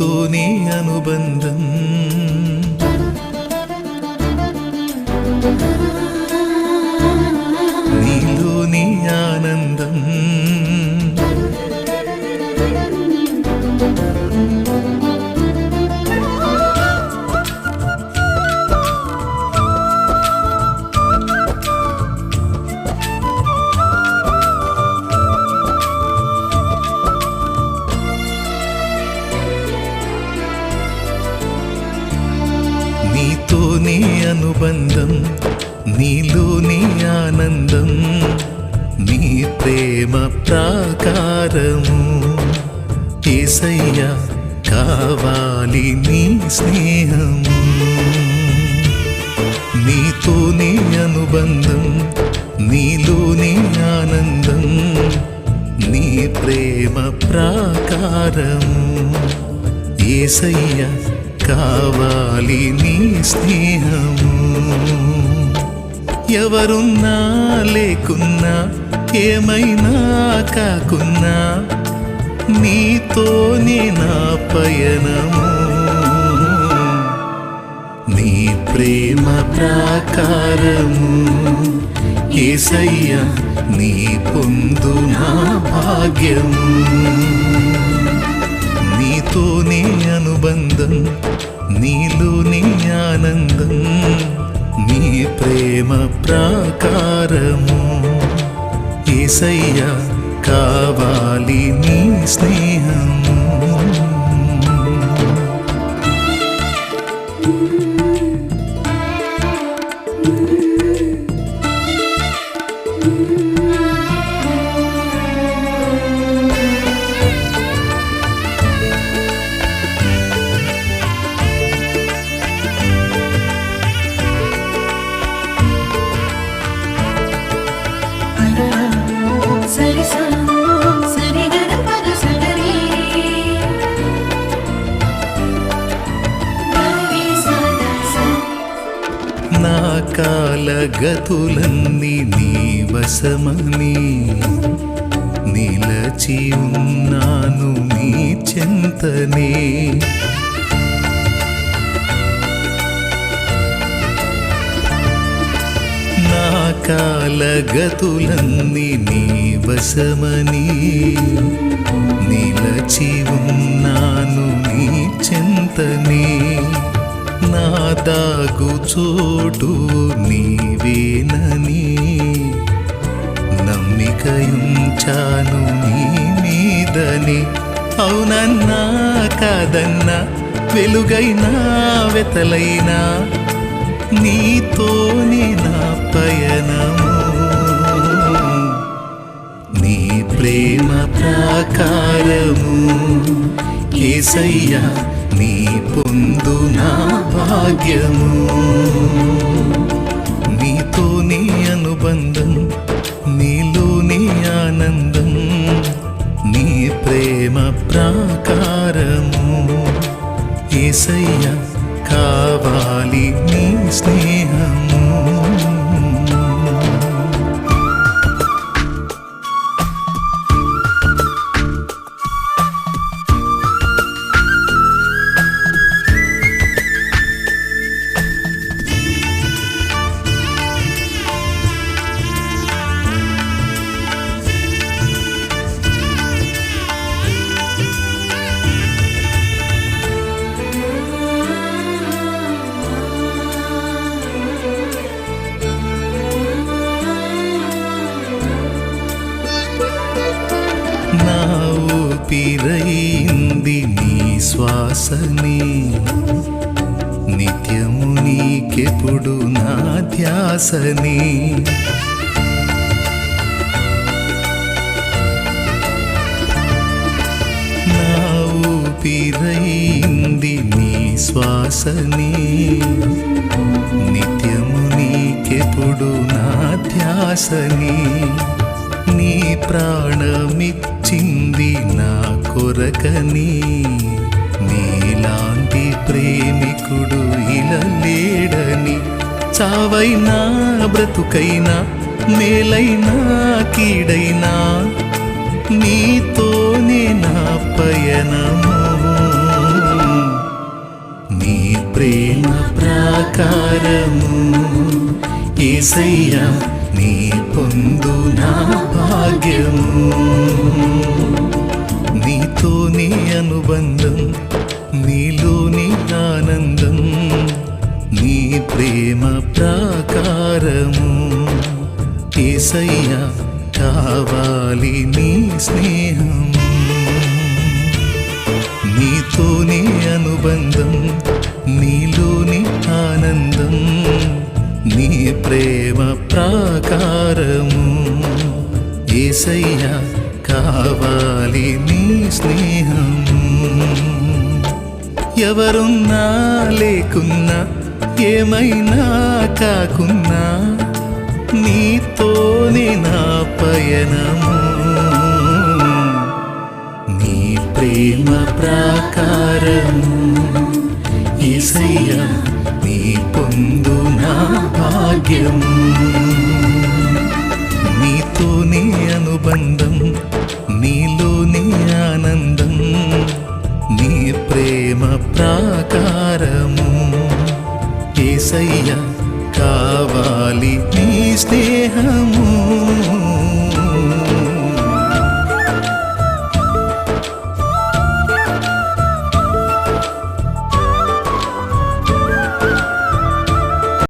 నీతోనే అనుబంధం అనుబంధం నీలోని ఆనందం నీ ప్రేమ ప్రాకారము ఏసయ్యా కావాలి నీ స్నేహము నీతోనే అనుబంధం నీలోని ఆనందం నీ ప్రేమ ప్రాకారము ఏసయ్య కావాలి నీ స్నేహము ఎవరున్నా లేకున్నా ఏమైనా కాకున్నా నీతోనే నా పయనము. నీ ప్రేమ ప్రాకారము ఏసయ్యా నీ పొందు నా భాగ్యము. నీతోనే అనుబంధం నీలోనే ఆనందం. నీ ప్రేమ ప్రాకారము. ఏసయ్య కావాలి నీ స్నేహము. కాలగతులన్నీ నీ వశమని నిలచి ఉన్నాను నీ చెంతనే. నా కాలగతులన్నీ నీ వశమని నిలచి ఉన్నాను నీ చెంతనే. నా దాగు చోటు నీవేనని నమ్మికయుంచాను నీ మీదని. అవునన్నా కాదన్నా వెలుగైనా వెతలైనా నీతోనే నా పయనము. నీ ప్రేమ ప్రాకారము ఏసయ్యా నీ పొందు నా భాగ్యము నీతోనే అనుబంధం నీలోని ఆనందం నీ ప్రేమ ప్రాకారము. ఏసయ్య కావాలి ఊపిరైంది నీ శ్వాసని. నిత్యము నీకెప్పుడు నా ధ్యాసని. నా ఊపిరైంది నీ శ్వాసని. నిత్యము నీకెప్పుడు నా ధ్యాసని. నీ ప్రాణమిచ్చింది నా కొరకని నీలాంటి ప్రేమికుడు ఇలా లేడని చావైనా బ్రతుకైనా మేలైనా కీడైనా నీతోనే నా పయనము. నీ ప్రేమ ప్రాకారము ఏసయ్య నీ పొందు ప్రాకారము ఏసయ్యా కావాలి నీ స్నేహం. నీతోనే అనుబంధం నీలోని ఆనందం నీ ప్రేమ ప్రాకారము. ఏసయ్యా కావాలి నీ స్నేహం. ఎవరున్నా లేకున్నా ఏమైనా కాకున్నా నీతోనే నా పయనము. నీ ప్రేమ ప్రాకారము ఏసయ్యా నీ పొందు నా భాగ్యము. నీతోని అనుబంధం నీలోని ఆనందం నీ ప్రేమ ప్రాకారం ఏసయ్యా కావాలి నీ స్నేహము.